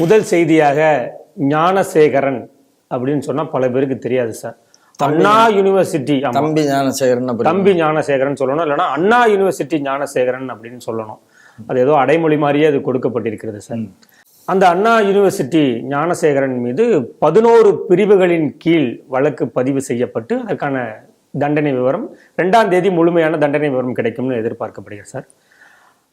முதல் செய்தியாக ஞானசேகரன் அப்படின்னு சொன்னா பல பேருக்கு தெரியாது சார். அண்ணா யூனிவர்சிட்டி. தம்பி ஞானசேகரன் தம்பி ஞானசேகரன் சொல்லணும். இல்லைன்னா அண்ணா யூனிவர்சிட்டி ஞானசேகரன் அப்படின்னு சொல்லணும். அது ஏதோ அடைமொழி மாதிரியே அது கொடுக்கப்பட்டிருக்கிறது சார். அந்த அண்ணா யூனிவர்சிட்டி ஞானசேகரன் மீது பதினோரு பிரிவுகளின் கீழ் வழக்கு பதிவு செய்யப்பட்டு அதற்கான தண்டனை விவரம் ரெண்டாம் தேதி முழுமையான தண்டனை விவரம் கிடைக்கும்னு எதிர்பார்க்கப்படுகிறது சார்.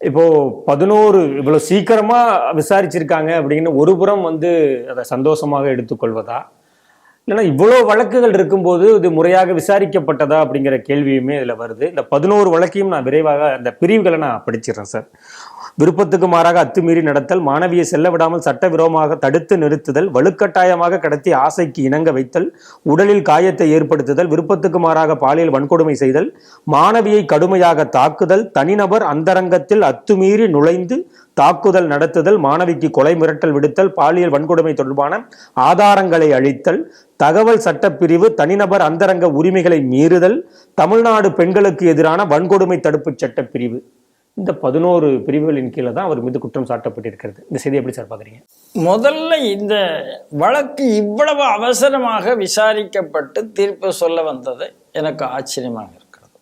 இப்போ பதினோரு இவ்வளவு சீக்கிரமா விசாரிச்சிருக்காங்க அப்படின்னு ஒரு புறம் வந்து அதை சந்தோஷமாக எடுத்துக்கொள்வதா? இல்லைன்னா இவ்வளோ வழக்குகள் இருக்கும்போது இது முறையாக விசாரிக்கப்பட்டதா அப்படிங்கிற கேள்வியுமே இதில் வருது. இந்த பதினோரு வழக்கையும் நான் விரைவாக அந்த பிரிவுகளை நான் படிச்சிடுறேன் சார். விருப்பத்துக்கு மாறாக அத்துமீறி நடத்தல் மாணவியை செல்ல விடாமல் சட்டவிரோதமாக தடுத்து நிறுத்துதல் வலுக்கட்டாயமாக கடத்தி ஆசைக்கு இணங்க வைத்தல் உடலில் காயத்தை ஏற்படுத்துதல் விருப்பத்துக்கு மாறாக பாலியல் வன்கொடுமை செய்தல் மாணவியை கடுமையாக தாக்குதல் தனிநபர் அந்தரங்கத்தில் அத்துமீறி நுழைந்து தாக்குதல் நடத்துதல் மாணவிக்கு கொலை மிரட்டல் விடுத்தல் பாலியல் வன்கொடுமை தொடர்பான ஆதாரங்களை அழித்தல் தகவல் சட்டப்பிரிவு தனிநபர் அந்தரங்க உரிமைகளை மீறுதல் தமிழ்நாடு பெண்களுக்கு எதிரான வன்கொடுமை தடுப்பு சட்டப்பிரிவு. இந்த பதினோரு பிரிவுகளின் கீழே தான் அவர் மீது குற்றம் சாட்டப்பட்டிருக்கிறது. இந்த செய்தி எப்படி சார் பார்க்குறீங்க? முதல்ல இந்த வழக்கு இவ்வளவு அவசரமாக விசாரிக்கப்பட்டு தீர்ப்பு சொல்ல வந்தது எனக்கு ஆச்சரியமாக இருக்கிறது.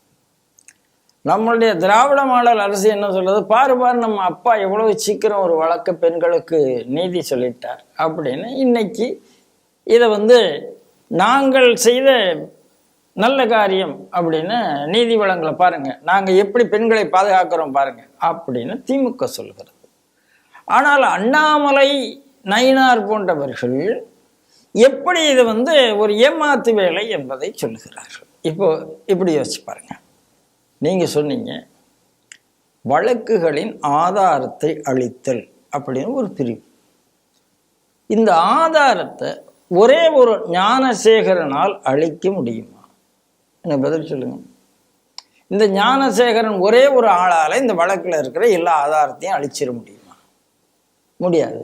நம்மளுடைய திராவிட மாடல் அரசு என்ன சொல்றது பாரு பாரு நம்ம அப்பா எவ்வளவு சீக்கிரம் ஒரு வழக்கு பெண்களுக்கு நீதி சொல்லிட்டார் அப்படின்னு இன்னைக்கு இதை வந்து நாங்கள் செய்த நல்ல காரியம் அப்படின்னு நீதி வளங்களை பாருங்க. நாங்கள் எப்படி பெண்களை பாதுகாக்கிறோம் பாருங்க. அப்படின்னு திமுக சொல்கிறது ஆனால் அண்ணாமலை நயினார் போன்றவர்கள் எப்படி இது வந்து ஒரு ஏமாத்து வேலை என்பதை சொல்லுகிறார்கள். இப்போ இப்படி யோசிச்சு பாருங்க. நீங்க சொன்னீங்க வழக்குகளின் ஆதாரத்தை அளித்தல் அப்படின்னு ஒரு பிரிவு. இந்த ஆதாரத்தை ஒரே ஒரு ஞானசேகரனால் அளிக்க முடியுமா? எனக்கு பதில் சொல்லுங்க. இந்த ஞானசேகரன் ஒரே ஒரு ஆளால இந்த வழக்குல இருக்கிற எல்லா ஆதாரத்தையும் அழிச்சிட முடியுமா? முடியாது.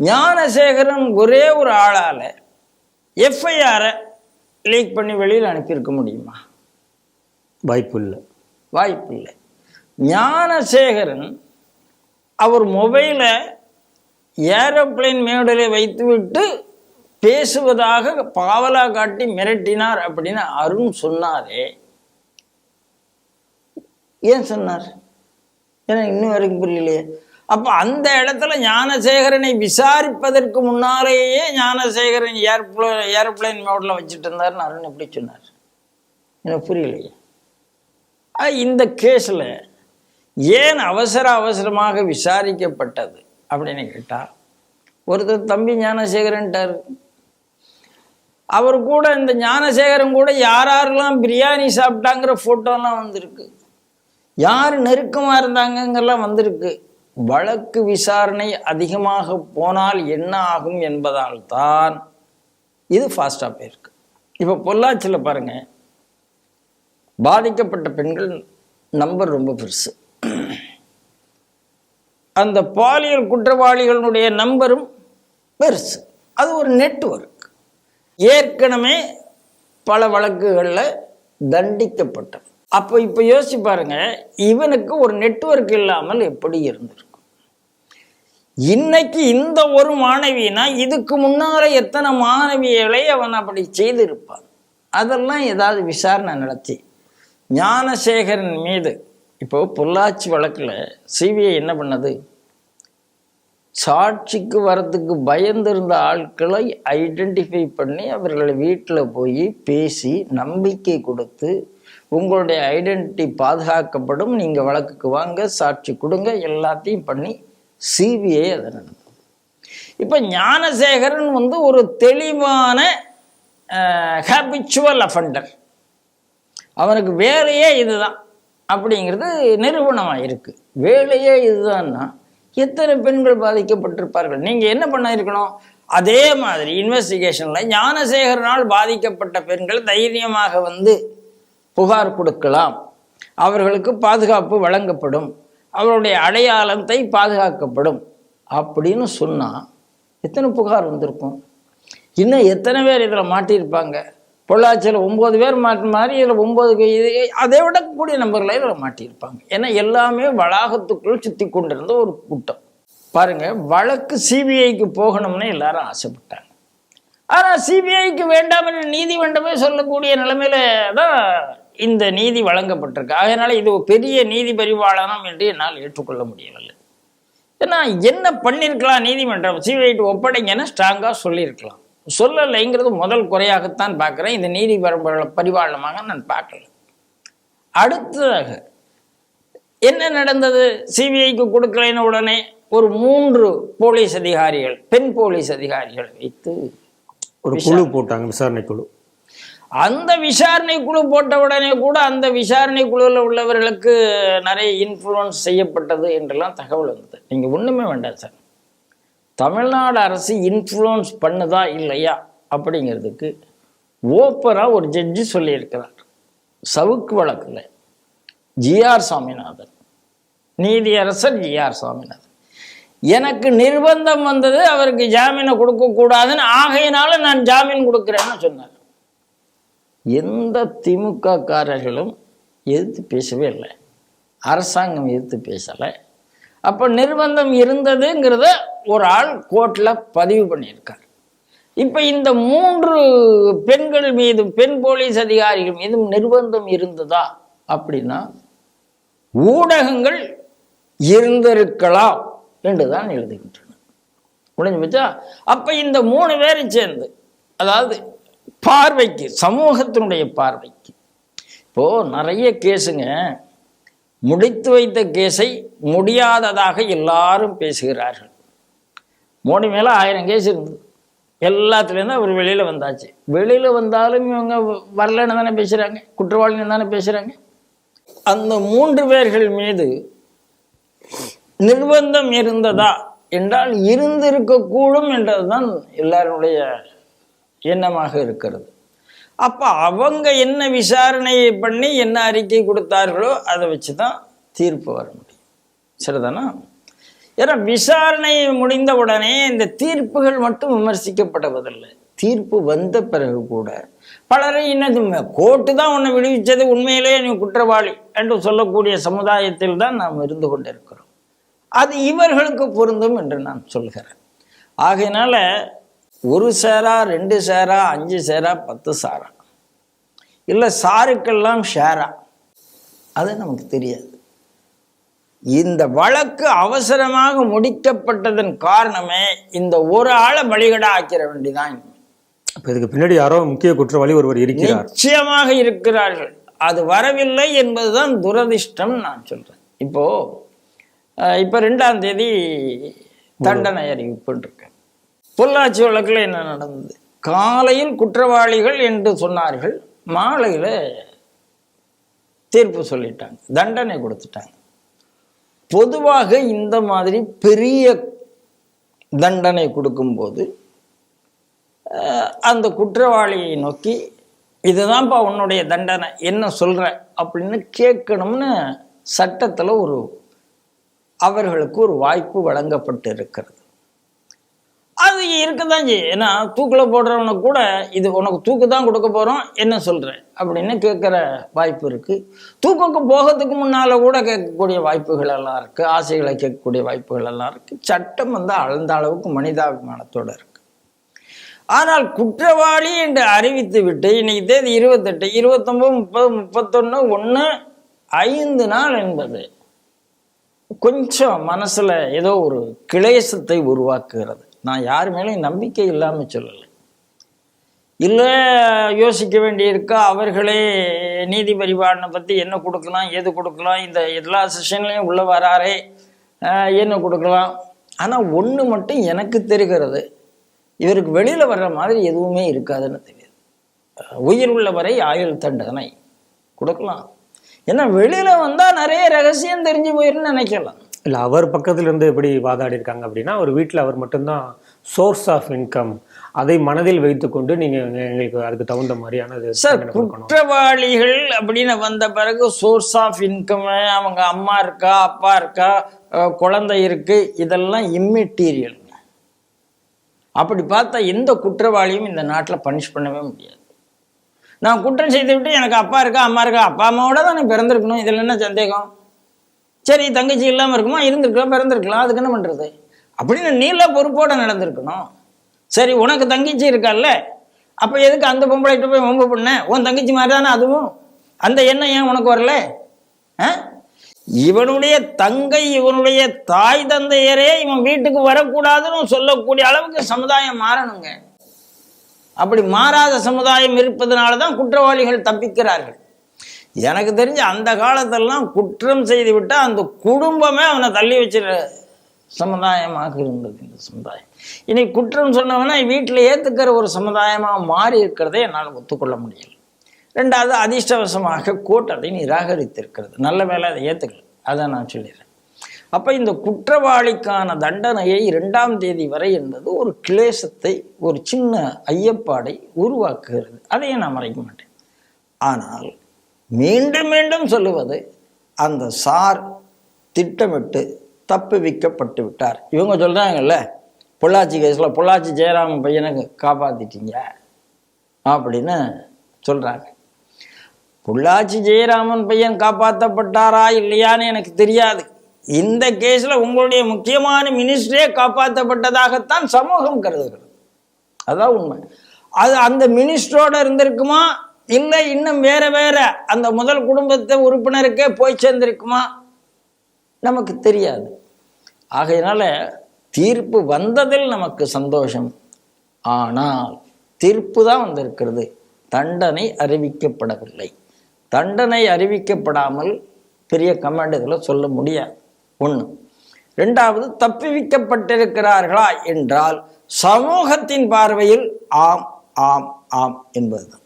ஞானசேகரன் ஒரே ஒரு ஆளால எஃப்ஐஆரை லீக் பண்ணி வெளியில் அனுப்பியிருக்க முடியுமா? வாய்ப்பு இல்லை வாய்ப்பு இல்லை ஞானசேகரன் அவர் மொபைலை ஏரோப்ளேன் மேடலை வைத்துவிட்டு பேசுவதாக பாவலா காட்டி மிரட்டினார் அப்படின்னு அருண் சொன்னாரே. ஏன் சொன்னார்? ஏன்னா இன்னும் வரைக்கும் புரியலையே. அப்ப அந்த இடத்துல ஞானசேகரனை விசாரிப்பதற்கு முன்னாலேயே ஞானசேகரன் ஏர்ப்ளே ஏரோப்ளேன் மோட்ல வச்சுட்டு இருந்தார்னு அருண் எப்படி சொன்னார்? எனக்கு புரியலையே. ஆஹ் இந்த கேஸ்ல ஏன் அவசர அவசரமாக விசாரிக்கப்பட்டது அப்படின்னு கேட்டால் ஒருத்தர் தம்பி ஞானசேகரன்ட்டார். அவர் கூட இந்த ஞானசேகரன் கூட யார் யாரெல்லாம் பிரியாணி சாப்பிட்டாங்கிற ஃபோட்டோலாம் வந்திருக்கு. யார் நெருக்கமாக இருந்தாங்கங்கெல்லாம் வந்திருக்கு. வழக்கு விசாரணை அதிகமாக போனால் என்ன ஆகும் என்பதால் தான் இது ஃபாஸ்டாக போயிருக்கு. இப்போ பொள்ளாச்சியில் பாருங்கள் பாதிக்கப்பட்ட பெண்கள் நம்பர் ரொம்ப பெருசு. அந்த பாலியல் குற்றவாளிகளுடைய நம்பரும் பெருசு. அது ஒரு நெட்வொர்க் ஏற்கனவே பல வழக்குகளில் தண்டிக்கப்பட்டது. அப்போ இப்போ யோசிச்சு பாருங்க இவனுக்கு ஒரு நெட்வொர்க் இல்லாமல் எப்படி இருந்திருக்கும்? இன்னைக்கு இந்த ஒரு மாணவினா இதுக்கு முன்னால எத்தனை மாணவிகளை அவன் அப்படி செய்திருப்பான்? அதெல்லாம் ஏதாவது விசாரணை நடத்தி ஞானசேகரன் மீது இப்போ பொள்ளாச்சி வழக்கில் சிபிஐ என்ன பண்ணது? சாட்சிக்கு வரத்துக்கு பயந்திருந்த ஆட்களை ஐடென்டிஃபை பண்ணி அவர்களை வீட்டில் போய் பேசி நம்பிக்கை கொடுத்து உங்களுடைய ஐடென்டிட்டி பாதுகாக்கப்படும் நீங்கள் வழக்குக்கு வாங்க சாட்சி கொடுங்க எல்லாத்தையும் பண்ணி சிபிஐ அதை நடந்தது இப்போ ஞானசேகரன் வந்து ஒரு தெளிவான ஹேபிச்சுவல் அஃபண்டர் அவனுக்கு வேலையே இதுதான். அப்படிங்கிறது நிறுவனமாக இருக்குது வேலையே இதுதான்னா எத்தனை பெண்கள் பாதிக்கப்பட்டிருப்பார்கள்? நீங்கள் என்ன பண்ண இருக்கணும் அதே மாதிரி இன்வெஸ்டிகேஷனில் ஞானசேகரனால் பாதிக்கப்பட்ட பெண்கள் தைரியமாக வந்து புகார் கொடுக்கலாம். அவர்களுக்கு பாதுகாப்பு வழங்கப்படும். அவருடைய அடையாளத்தை பாதுகாக்கப்படும். அப்படின்னு சொன்னால் எத்தனை புகார் வந்திருக்கும்? இன்னும் எத்தனை பேர் இதில் மாட்டியிருப்பாங்க? பொள்ளாச்சியில் ஒம்பது பேர் மாற்ற மாதிரி இதில் ஒம்பது இது அதை விட கூடிய நம்பர்களை இதில் மாட்டியிருப்பாங்க ஏன்னா எல்லாமே வளாகத்துக்குள் சுற்றி கொண்டிருந்த ஒரு கூட்டம். பாருங்க வழக்கு சிபிஐக்கு போகணும்னு எல்லாரும் ஆசைப்பட்டாங்க. ஆனால் சிபிஐக்கு வேண்டாம் என்று நீதிமன்றமே சொல்லக்கூடிய நிலைமையில தான் இந்த நீதி வழங்கப்பட்டிருக்கு. அதனால் இது ஒரு பெரிய நீதி பரிபாலனம் என்று என்னால் ஏற்றுக்கொள்ள முடியவில்லை. ஏன்னா என்ன பண்ணியிருக்கலாம் நீதிமன்றம்? சிபிஐட்டு ஒப்படைங்கன்னு ஸ்ட்ராங்காக சொல்லியிருக்கலாம். சொல்லலைங்கிறது முதல் குறையாகத்தான் பார்க்குறேன். இந்த நீதி பரம்பரை பரிபாலனமாக நான் பார்க்கல. அடுத்ததாக என்ன நடந்தது? சிபிஐக்கு கொடுக்கலைன்னு உடனே ஒரு மூன்று போலீஸ் அதிகாரிகள் பெண் போலீஸ் அதிகாரிகள் வைத்து ஒரு குழு போட்டாங்க விசாரணை குழு. அந்த விசாரணை குழு போட்ட உடனே கூட அந்த விசாரணை குழுவில் உள்ளவர்களுக்கு நிறைய இன்ஃப்ளூயன்ஸ் செய்யப்பட்டது என்றெல்லாம் தகவல் வந்தது. நீங்கள் ஒன்றுமே வேண்டாம் சார். தமிழ்நாடு அரசு இன்ஃப்ளூயன்ஸ் பண்ணுதா இல்லையா அப்படிங்கிறதுக்கு ஓப்பராக ஒரு ஜட்ஜி சொல்லியிருக்கிறார். சவுக்கு வழக்கில் ஜிஆர் சாமிநாதன் நீதியரசர் ஜிஆர் சாமிநாதன். எனக்கு நிர்பந்தம் வந்தது அவருக்கு ஜாமீனை கொடுக்கக்கூடாதுன்னு ஆகையினால நான் ஜாமீன் கொடுக்குறேன்னு சொன்னார். எந்த திமுக காரர்களும் எதிர்த்து பேசவே இல்லை. அரசாங்கம் எதிர்த்து பேசலை. அப்போ நிர்பந்தம் இருந்ததுங்கிறத ஒரு ஆள் கோர்ட்டில் பதிவு பண்ணியிருக்கார். இப்போ இந்த மூன்று பெண்கள் மீதும் பெண் போலீஸ் அதிகாரிகள் மீதும் நிர்பந்தம் இருந்ததா அப்படின்னா ஊடகங்கள் இருந்திருக்கலாம் என்றுதான் எழுதுகின்றன. முடிஞ்சு போச்சா அப்ப இந்த மூணு பேரும் சேர்ந்து அதாவது பார்வைக்கு சமூகத்தினுடைய பார்வைக்கு இப்போ நிறைய கேஸுங்க முடித்து வைத்த கேஸை முடியாததாக எல்லாரும் பேசுகிறார்கள். மோடி மேலே ஆயிரம் கேஸ் இருந்தது எல்லாத்துலேருந்து அவர் வெளியில வந்தாச்சு. வெளியில வந்தாலும் இவங்க வரலன்னு தானே பேசுறாங்க. குற்றவாளின்னு தானே பேசுறாங்க. அந்த மூன்று பேர்கள் மீது நிர்பந்தம் இருந்ததா என்றால் இருந்திருக்கக்கூடும் என்றதுதான் எல்லாருடைய எண்ணமாக இருக்கிறது. அப்ப அவங்க என்ன விசாரணையை பண்ணி என்ன அறிக்கை கொடுத்தார்களோ அதை வச்சு தான் தீர்ப்பு வர முடியும். சரிதானா? ஏன்னா விசாரணை முடிந்த உடனே இந்த தீர்ப்புகள் மட்டும் விமர்சிக்கப்படுவதில்லை தீர்ப்பு வந்த பிறகு கூட பலரை என்னது கோர்ட்டு தான் உன்னை விடுவிச்சது உண்மையிலேயே நீ குற்றவாளி என்று சொல்லக்கூடிய சமுதாயத்தில் தான் நாம் இருந்து கொண்டிருக்கிறோம். அது இவர்களுக்கு பொருந்தும் என்று நான் சொல்கிறேன். ஆகையினால ஒரு சேரா ரெண்டு சேரா அஞ்சு சேரா பத்து சாரா. இல்லை சாருக்கெல்லாம் ஷேரா. அது நமக்கு தெரியாது. இந்த வழக்கு அவசரமாக முடிக்கப்பட்டதன் காரணமே இந்த ஒரு ஆளை பலிகடா ஆக்கிற வேண்டிதான். அப்ப இதுக்கு பின்னாடி யாரோ முக்கிய குற்றவாளி ஒருவர் இருக்கிறார். நிச்சயமாக இருக்கிறார்கள். அது வரவில்லை என்பதுதான் துரதிர்ஷ்டம் நான் சொல்றேன். இப்போ இப்போ ரெண்டாம் தேதி தண்டனை அறிவிப்புன்றிருக்கேன் பொள்ளாச்சி வழக்கில் என்ன நடந்தது? காலையில் குற்றவாளிகள் என்று சொன்னார்கள். மாலையில் தீர்ப்பு சொல்லிட்டாங்க. தண்டனை கொடுத்துட்டாங்க. பொதுவாக இந்த மாதிரி பெரிய தண்டனை கொடுக்கும்போது அந்த குற்றவாளியை நோக்கி இதுதான்ப்பா உன்னுடைய தண்டனை என்ன சொல்கிற அப்படின்னு கேட்கணும்னு சட்டத்தில் ஒரு அவர்களுக்கு ஒரு வாய்ப்பு வழங்கப்பட்டு இருக்கிறது அது இருக்கதான் செய்யும் ஏன்னா தூக்கில் போடுறவனுக்கு கூட இது உனக்கு தூக்கு தான் கொடுக்க போகிறோம் என்ன சொல்கிறேன் அப்படின்னு கேட்குற வாய்ப்பு இருக்கு. தூக்கம் போகிறதுக்கு முன்னால கூட கேட்கக்கூடிய வாய்ப்புகள் எல்லாம் இருக்கு. ஆசைகளை கேட்கக்கூடிய வாய்ப்புகள் எல்லாம் இருக்கு. சட்டம் வந்து அளந்த அளவுக்கு மனிதாபிமானத்தோட இருக்கு. ஆனால் குற்றவாளி என்று அறிவித்து விட்டு இன்னைக்கு தேதி இருபத்தெட்டு இருபத்தொன்பது முப்பது முப்பத்தொன்று ஒன்று ஐந்து நாள் என்பது கொஞ்சம் மனசுல ஏதோ ஒரு கிளேசத்தை உருவாக்குகிறது. நான் யார் மேலேயும் நம்பிக்கை இல்லாமல் சொல்லலை. இல்லை யோசிக்க வேண்டியிருக்கா அவர்களே நீதி பரிபாலனை பற்றி என்ன கொடுக்கலாம் எது கொடுக்கலாம் இந்த எல்லா செஷன்லையும் உள்ளே வராரே என்ன கொடுக்கலாம். ஆனால் ஒன்று மட்டும் எனக்கு தெரிகிறது. இவருக்கு வெளியில் வர்ற மாதிரி எதுவுமே இருக்காதுன்னு தெரியுது. உயிர் உள்ளவரை ஆயுள் தண்டனை கொடுக்கலாம். ஏன்னா வெளியில் வந்தால் நிறைய ரகசியம் தெரிஞ்சு போயிருன்னு நினைக்கலாம். இல்ல அவர் பக்கத்துல இருந்து எப்படி வாதாடி இருக்காங்க அப்படின்னா அவர் வீட்ல அவர் மட்டும்தான் சோர்ஸ் ஆஃப் இன்கம் அதை மனதில் வைத்துக்கொண்டு நீங்க எங்களுக்கு அதுக்கு தகுந்த மாதிரியான இது சார் குற்றவாளிகள் அப்படின்னு வந்த பிறகு சோர்ஸ் ஆஃப் இன்கம் அவங்க அம்மா இருக்கா அப்பா இருக்கா குழந்தை இருக்கு இதெல்லாம் இம்மெட்டீரியல் அப்படி பார்த்தா எந்த குற்றவாளியும் இந்த நாட்டில் பனிஷ் பண்ணவே முடியாது. நான் குற்றம் செய்து விட்டு எனக்கு அப்பா இருக்கா அம்மா இருக்கா அப்பா அம்மாவோட தான் நான் பிறந்திருக்கணும் இதில் என்ன சந்தேகம்? சரி தங்கச்சி இல்லாமல் இருக்குமா? இருந்திருக்கலாம் பிறந்திருக்கலாம். அதுக்கு என்ன பண்ணுறது அப்படின்னு நீல பொறுப்போட நடந்திருக்கணும். சரி உனக்கு தங்கச்சி இருக்கால்ல? அப்போ எதுக்கு அந்த பொம்பளைகிட்ட போய் ஒம்பு பண்ண? உன் தங்கச்சி மாதிரி தானே அதுவும்? அந்த எண்ணம் ஏன் உனக்கு வரல? ஆ? இவனுடைய தங்கை இவனுடைய தாய் தந்தையரே இவன் வீட்டுக்கு வரக்கூடாதுன்னு சொல்லக்கூடிய அளவுக்கு சமுதாயம் மாறணுங்க. அப்படி மாறாத சமுதாயம் இருப்பதனால தான் குற்றவாளிகள் தப்பிக்கிறார்கள். எனக்கு தெரிஞ்சு அந்த காலத்தெல்லாம் குற்றம் செய்து விட்டால் அந்த குடும்பமே அவனை தள்ளி வச்சிட சமுதாயமாக இருந்தது இந்த சமுதாயம். இனி குற்றம் சொன்னவனை வீட்டில் ஏற்றுக்கிற ஒரு சமுதாயமாக மாறி இருக்கிறதை என்னால் ஒத்துக்கொள்ள முடியல. ரெண்டாவது அதிர்ஷ்டவசமாக கோர்ட் அதை நிராகரித்திருக்கிறது. நல்ல வேலை அதை ஏற்றுக்கல அதை நான் சொல்லிடுறேன். அப்போ இந்த குற்றவாளிக்கான தண்டனையை இரண்டாம் தேதி வரை என்பது ஒரு கிளேசத்தை ஒரு சின்ன ஐயப்பாடை உருவாக்குகிறது. அதையும் நான் மறைக்க மாட்டேன். ஆனால் மீண்டும் மீண்டும் சொல்லுவது அந்த சார் திட்டமிட்டு தப்புவிக்கப்பட்டு விட்டார். இவங்க சொல்கிறாங்கல்ல பொள்ளாச்சி கேஸில் பொள்ளாச்சி ஜெயராமன் பையனை காப்பாற்றிட்டீங்க அப்படின்னு சொல்கிறாங்க பொள்ளாச்சி ஜெயராமன் பையன் காப்பாற்றப்பட்டாரா இல்லையான்னு எனக்கு தெரியாது. இந்த கேஸில் உங்களுடைய முக்கியமான மினிஸ்டரே காப்பாற்றப்பட்டதாகத்தான் சமூகம் கருதுகிறது. அதான் உண்மை. அது அந்த மினிஸ்டரோட இருந்திருக்குமா? இல்லை இன்னும் வேற வேற அந்த முதல் குடும்பத்தை உறுப்பினருக்கே போய் சேர்ந்திருக்குமா? நமக்கு தெரியாது. ஆகையினால தீர்ப்பு வந்ததில் நமக்கு சந்தோஷம். ஆனால் தீர்ப்பு தான் வந்திருக்கிறது. தண்டனை அறிவிக்கப்படவில்லை. தண்டனை அறிவிக்கப்படாமல் பெரிய கமாண்டுகளை சொல்ல முடியாது. ஒன்று ரெண்டாவது தப்புவிக்கப்பட்டிருக்கிறார்களா என்றால் சமூகத்தின் பார்வையில் ஆம் ஆம் ஆம் என்பதுதான்.